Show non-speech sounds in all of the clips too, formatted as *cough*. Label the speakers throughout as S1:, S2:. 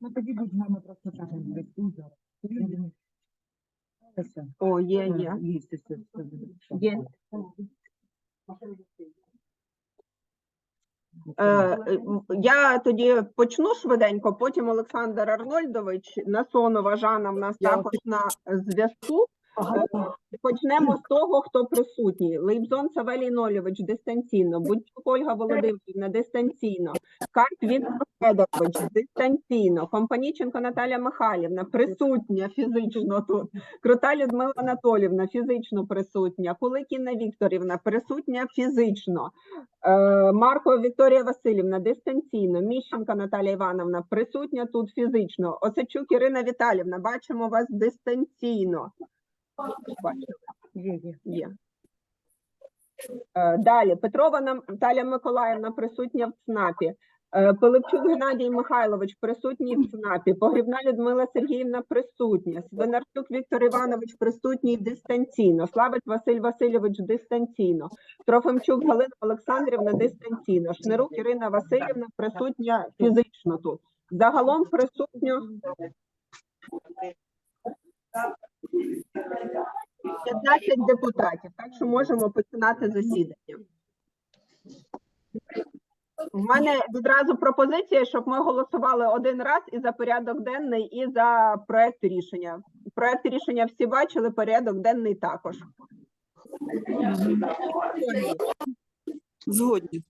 S1: Ну тоді будь нами просто так.
S2: О, є, є.
S1: Є.
S2: Е, Я тоді почну швиденько, потім Олександр Арнольдович, Насонова Жанна в нас також на зв'язку. Почнемо з того, хто присутній. Лейбзон Савелій Нольович дистанційно, Будчук Ольга Володимирівна дистанційно, Карт Віктор Федорович дистанційно, Компаніченко Наталя Михайлівна присутня фізично тут, Крута Людмила Анатолівна фізично присутня, Куликіна Вікторівна присутня фізично, Е, Марко Вікторія Васильівна дистанційно, Міщенко Наталія Івановна присутня тут фізично, Осачук Ірина Віталівна, бачимо вас дистанційно.
S1: Є.
S2: Е, Далі Петрова Нам- Наталія Миколаївна присутня в ЦНАПі. Е, Пилипчук Геннадій Михайлович присутній в ЦНАПі. Погрібна Людмила Сергіївна присутня. Свинарчук Віктор Іванович присутній дистанційно. Славець Василь Васильович дистанційно. Трофимчук Галина Олександрівна дистанційно. Шнирук Ірина Васильівна присутня фізично тут. Загалом присутньо 15 депутатів, так що можемо починати засідання. У мене відразу пропозиція, щоб ми голосували один раз і за порядок денний, і за проект рішення. Проект рішення всі бачили, порядок денний також.
S3: Згодні.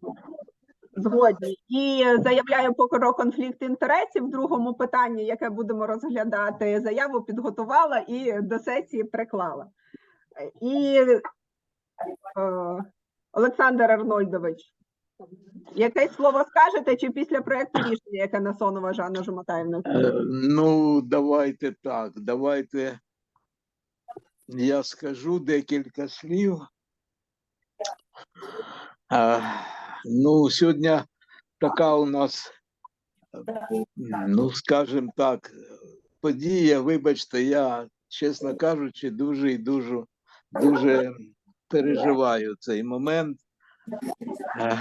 S2: Згодні. І заявляю поки про конфлікт інтересів в другому питанні, яке будемо розглядати. Заяву підготувала і до сесії приклала. І е, Олександр Арнольдович, якесь слово скажете чи після проекту рішення, яке Насонова Жанна Жумотаївна?
S4: Е, Ну, давайте так. Давайте я скажу декілька слів. А, ну, сьогодні така у нас, е, ну, скажімо так, подія, вибачте, я, чесно кажучи, дуже і дуже, дуже переживаю цей момент.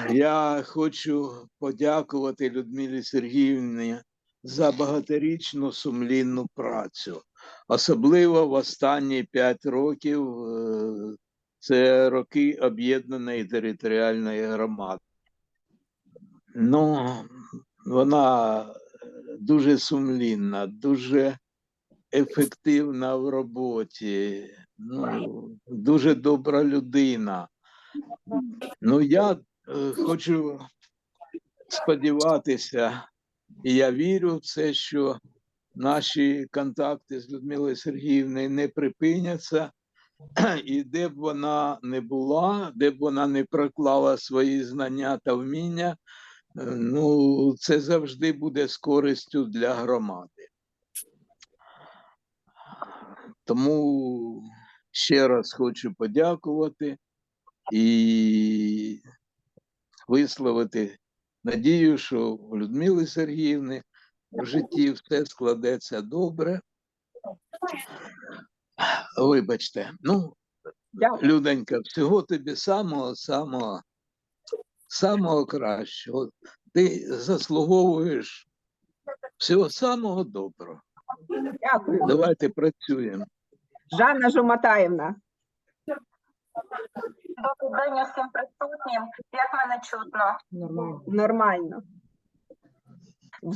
S4: Я хочу подякувати Людмилі Сергіївні за багаторічну сумлінну працю, особливо в останні п'ять років. е, Це роки об'єднаної територіальної громади. Ну, вона дуже сумлінна, дуже ефективна в роботі, ну, дуже добра людина. Ну, я е, хочу сподіватися, і я вірю в це, що наші контакти з Людмилою Сергіївною не припиняться, *clears throat* і де б вона не була, де б вона не проклала свої знання та вміння, е, ну, це завжди буде з користю для громади. Тому ще раз хочу подякувати і висловити надію, що у Людмили Сергіївни в житті все складеться добре. Вибачте, ну, Люденька, всього тобі самого, самого, самого кращого. Ти заслуговуєш всього самого доброго.
S2: Дякую.
S4: Давайте працюємо.
S2: Жанна Жумотаївна.
S5: Добрий день усім присутнім. Як мене чутно?
S1: Нормально.
S2: Нормально.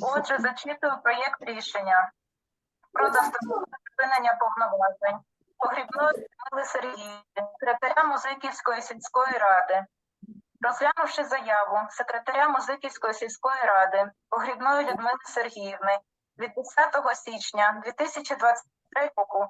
S5: Отже, зачитую проєкт рішення про дострокове припинення повноважень погрібної Людмили Сергіївни, секретаря Музиківської сільської ради. Розглянувши заяву секретаря Музиківської сільської ради погрібної Людмили Сергіївни від 10 січня 2023 року,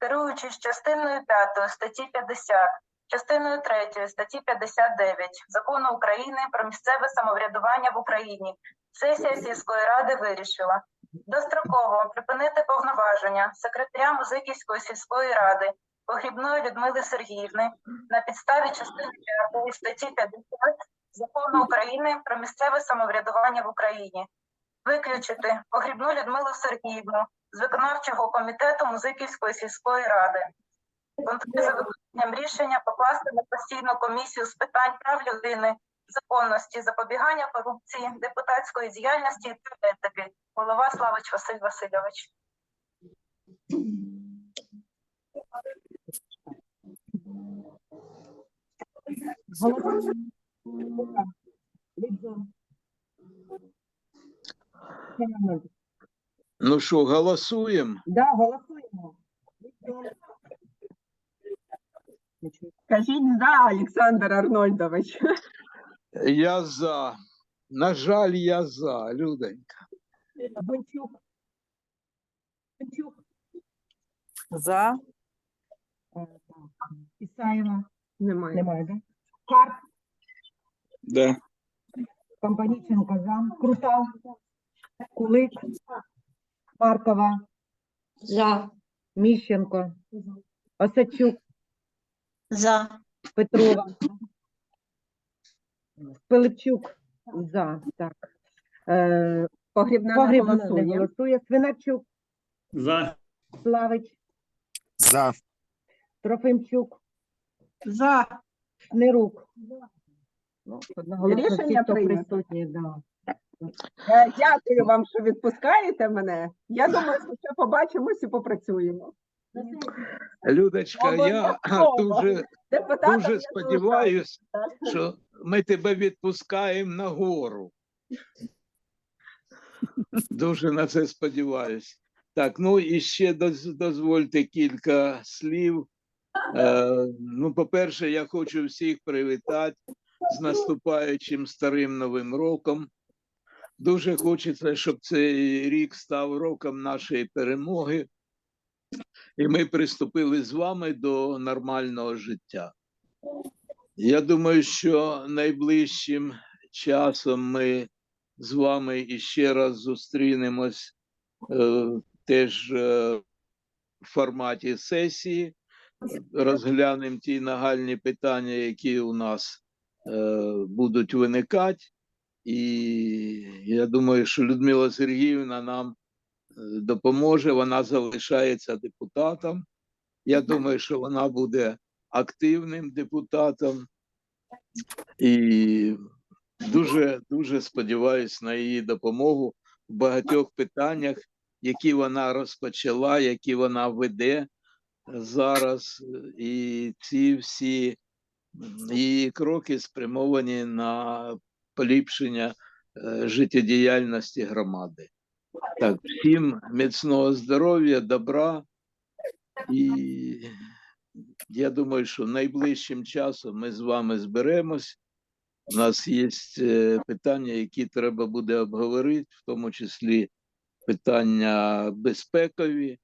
S5: керуючись частиною 5 статті 50, частиною 3 статті 59 Закону України про місцеве самоврядування в Україні, сесія сільської ради вирішила достроково припинити повноваження секретаря Музиківської сільської ради погрібної Людмили Сергіївни на підставі частини 5 статті 50 Закону України про місцеве самоврядування в Україні, виключити погрібну Людмилу Сергіївну з виконавчого комітету Музиківської сільської ради. Контроль за виконанням рішення покласти на постійну комісію з питань прав людини, законності, запобігання корупції, депутатської діяльності та етики. Голова Славич Василь Васильович.
S1: Голосуємо. Ура. Лібзон. Ще момент.
S4: Ну що, голосуємо?
S1: Да, голосуємо.
S2: Кажіть за, Олександр Арнольдович.
S4: Я за. На жаль, я за, Люденька.
S1: Бончук. Бончук.
S3: За.
S1: Е. Ісаєва.
S2: Немає.
S1: Немає, да? Карп.
S4: Да.
S1: Компаніченко за. Крутал. Кулик. Маркова.
S6: За.
S1: Міщенко. Осадчук.
S6: За.
S1: Петрова. Пилипчук. За. Так. Е,
S2: Погрібна
S1: Погріб
S2: голосує.
S1: голосує. Свинарчук.
S7: За.
S1: Славич.
S7: За.
S1: Трофимчук.
S2: За.
S1: Шнирук. Ну, одноголосно всі,
S2: Рішення
S1: хто
S2: прийнято.
S1: присутні, да.
S2: Е, Дякую вам, що відпускаєте мене. Я думаю, що ще побачимось і попрацюємо.
S4: Людочка, я дуже, дуже сподіваюся, що ми тебе відпускаємо на гору. Дуже на це сподіваюся. Так, ну і ще дозвольте кілька слів. Е, ну, по-перше, я хочу всіх привітати з наступаючим старим новим роком. Дуже хочеться, щоб цей рік став роком нашої перемоги, і ми приступили з вами до нормального життя. Я думаю, що найближчим часом ми з вами іще раз зустрінемось е, теж е, в форматі сесії, розглянемо ті нагальні питання, які у нас е, будуть виникати. І я думаю, що Людмила Сергіївна нам е, допоможе. Вона залишається депутатом. Я думаю, що вона буде активним депутатом. І дуже дуже сподіваюся на її допомогу в багатьох питаннях, які вона розпочала, які вона веде зараз. І ці всі її кроки спрямовані на поліпшення е, життєдіяльності громади. Так, всім міцного здоров'я, добра і я думаю, що найближчим часом ми з вами зберемось. У нас є е, питання, які треба буде обговорити, в тому числі питання безпекові.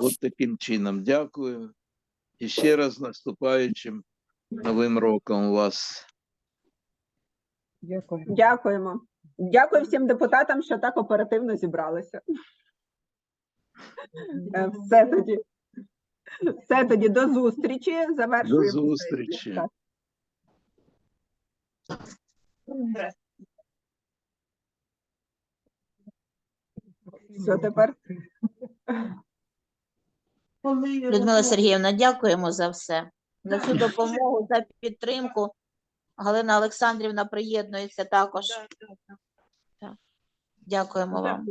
S4: От таким чином дякую. І ще раз наступаючим новим роком вас.
S1: Дякую.
S2: Дякуємо. Дякую всім депутатам, що так оперативно зібралися. Е, Все тоді. Все тоді до зустрічі. Завершуємо.
S4: До зустрічі.
S2: Все тепер.
S6: Людмила Сергіївна, дякуємо за все. За всю допомогу, за підтримку. Галина Олександрівна приєднується також. Так. Дякуємо вам.